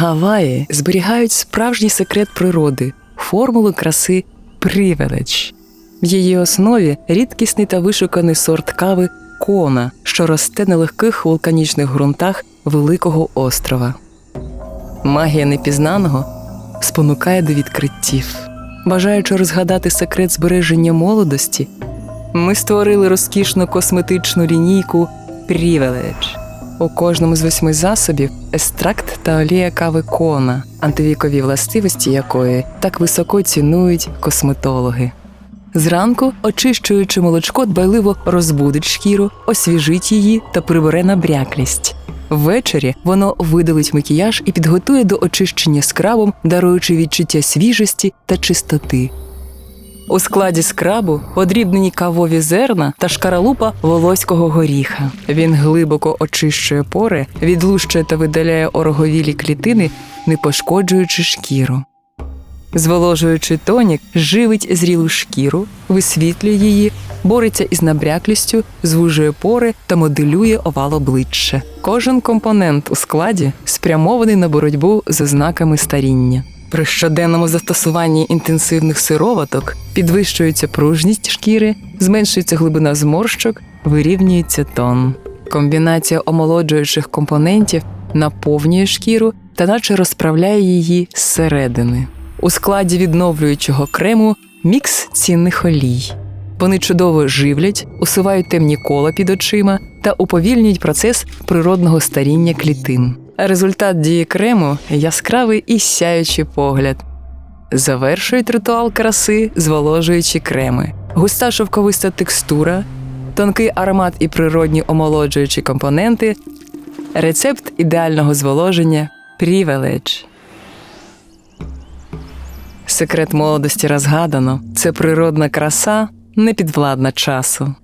Гаваї зберігають справжній секрет природи, формулу краси привелеч. В її основі рідкісний та вишуканий сорт кави кона, що росте на легких вулканічних ґрунтах Великого острова. Магія непізнаного спонукає до відкриттів. Бажаючи розгадати секрет збереження молодості, ми створили розкішну косметичну лінійку Privilege. У кожному з восьми засобів естракт та олія кави кона, антивікові властивості якої так високо цінують косметологи. Зранку, очищуючи молочко, дбайливо розбудить шкіру, освіжить її та прибере набряклість. Ввечері воно видалить макіяж і підготує до очищення скрабом, даруючи відчуття свіжості та чистоти. У складі скрабу подрібнені кавові зерна та шкаралупа волоського горіха. Він глибоко очищує пори, відлущує та видаляє ороговілі клітини, не пошкоджуючи шкіру. Зволожуючий тонік живить зрілу шкіру, висвітлює її, бореться із набряклістю, звужує пори та моделює овал обличчя. Кожен компонент у складі спрямований на боротьбу з ознаками старіння. При щоденному застосуванні інтенсивних сироваток підвищується пружність шкіри, зменшується глибина зморщок, вирівнюється тон. Комбінація омолоджуючих компонентів наповнює шкіру та наче розправляє її зсередини. У складі відновлюючого крему мікс цінних олій. Вони чудово живлять, усувають темні кола під очима та уповільнюють процес природного старіння клітин. Результат дії крему яскравий і сяючий погляд. Завершують ритуал краси, зволожуючі креми, густа шовковиста текстура, тонкий аромат і природні омолоджуючі компоненти. Рецепт ідеального зволоження Privilege. Секрет молодості розгадано це природна краса, непідвладна часу.